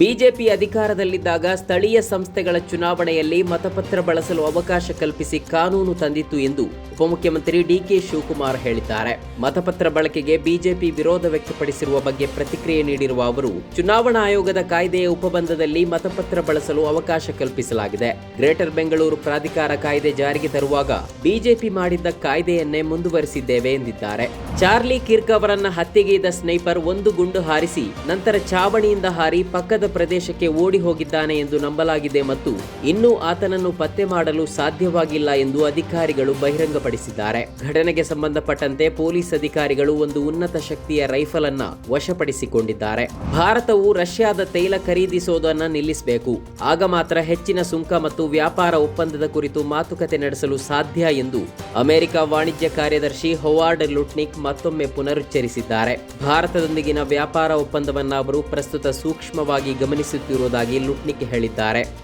BJP ಅಧಿಕಾರದಲ್ಲಿದ್ದಾಗ ಸ್ಥಳೀಯ ಸಂಸ್ಥೆಗಳ ಚುನಾವಣೆಯಲ್ಲಿ ಮತಪತ್ರ ಬಳಸಲು ಅವಕಾಶ ಕಲ್ಪಿಸಿ ಕಾನೂನು ತಂದಿತ್ತು ಎಂದು ಉಪಮುಖ್ಯಮಂತ್ರಿ ಡಿಕೆ ಶಿವಕುಮಾರ್ ಹೇಳಿದ್ದಾರೆ. ಮತಪತ್ರ ಬಳಕೆಗೆ ಬಿಜೆಪಿ ವಿರೋಧ ವ್ಯಕ್ತಪಡಿಸಿರುವ ಬಗ್ಗೆ ಪ್ರತಿಕ್ರಿಯೆ ನೀಡಿರುವ ಅವರು, ಚುನಾವಣಾ ಆಯೋಗದ ಕಾಯ್ದೆಯ ಉಪಬಂಧದಲ್ಲಿ ಮತಪತ್ರ ಬಳಸಲು ಅವಕಾಶ ಕಲ್ಪಿಸಲಾಗಿದೆ. ಗ್ರೇಟರ್ ಬೆಂಗಳೂರು ಪ್ರಾಧಿಕಾರ ಕಾಯ್ದೆ ಜಾರಿಗೆ ತರುವಾಗ ಬಿಜೆಪಿ ಮಾಡಿದ್ದ ಕಾಯ್ದೆಯನ್ನೇ ಮುಂದುವರಿಸಿದ್ದೇವೆ ಎಂದಿದ್ದಾರೆ. ಚಾರ್ಲಿ ಕಿರ್ಕ್ ಅವರನ್ನ ಹತ್ಯೆಗೈದ ಸ್ನೈಪರ್ ಒಂದು ಗುಂಡು ಹಾರಿಸಿ, ನಂತರ ಚಾವಣಿಯಿಂದ ಹಾರಿ ಪಕ್ಕದ ಪ್ರದೇಶಕ್ಕೆ ಓಡಿ ಹೋಗಿದ್ದಾನೆ ಎಂದು ನಂಬಲಾಗಿದೆ ಮತ್ತು ಇನ್ನೂ ಆತನನ್ನು ಪತ್ತೆ ಮಾಡಲು ಸಾಧ್ಯವಾಗಿಲ್ಲ ಎಂದು ಅಧಿಕಾರಿಗಳು ಬಹಿರಂಗಪಡಿಸಿದ್ದಾರೆ. ಘಟನೆಗೆ ಸಂಬಂಧಪಟ್ಟಂತೆ ಪೊಲೀಸ್ ಅಧಿಕಾರಿಗಳು ಒಂದು ಉನ್ನತ ಶಕ್ತಿಯ ರೈಫಲ್ ಅನ್ನ ವಶಪಡಿಸಿಕೊಂಡಿದ್ದಾರೆ. ಭಾರತವು ರಷ್ಯಾದ ತೈಲ ಖರೀದಿಸೋದನ್ನ ನಿಲ್ಲಿಸಬೇಕು. ಆಗ ಮಾತ್ರ ಹೆಚ್ಚಿನ ಸುಂಕ ಮತ್ತು ವ್ಯಾಪಾರ ಒಪ್ಪಂದದ ಕುರಿತು ಮಾತುಕತೆ ನಡೆಸಲು ಸಾಧ್ಯ ಎಂದು ಅಮೆರಿಕ ವಾಣಿಜ್ಯ ಕಾರ್ಯದರ್ಶಿ ಹೊವಾರ್ಡ್ ಲುಟ್ನಿಕ್ ಮತ್ತೊಮ್ಮೆ ಪುನರುಚ್ಚರಿಸಿದ್ದಾರೆ. ಭಾರತದೊಂದಿಗಿನ ವ್ಯಾಪಾರ ಒಪ್ಪಂದವನ್ನು ಅವರು ಪ್ರಸ್ತುತ ಸೂಕ್ಷ್ಮವಾಗಿ ಗಮನಿಸುತ್ತಿರುವುದಾಗಿ ಲುಟ್ನಿಕ್ ಹೇಳಿದ್ದಾರೆ.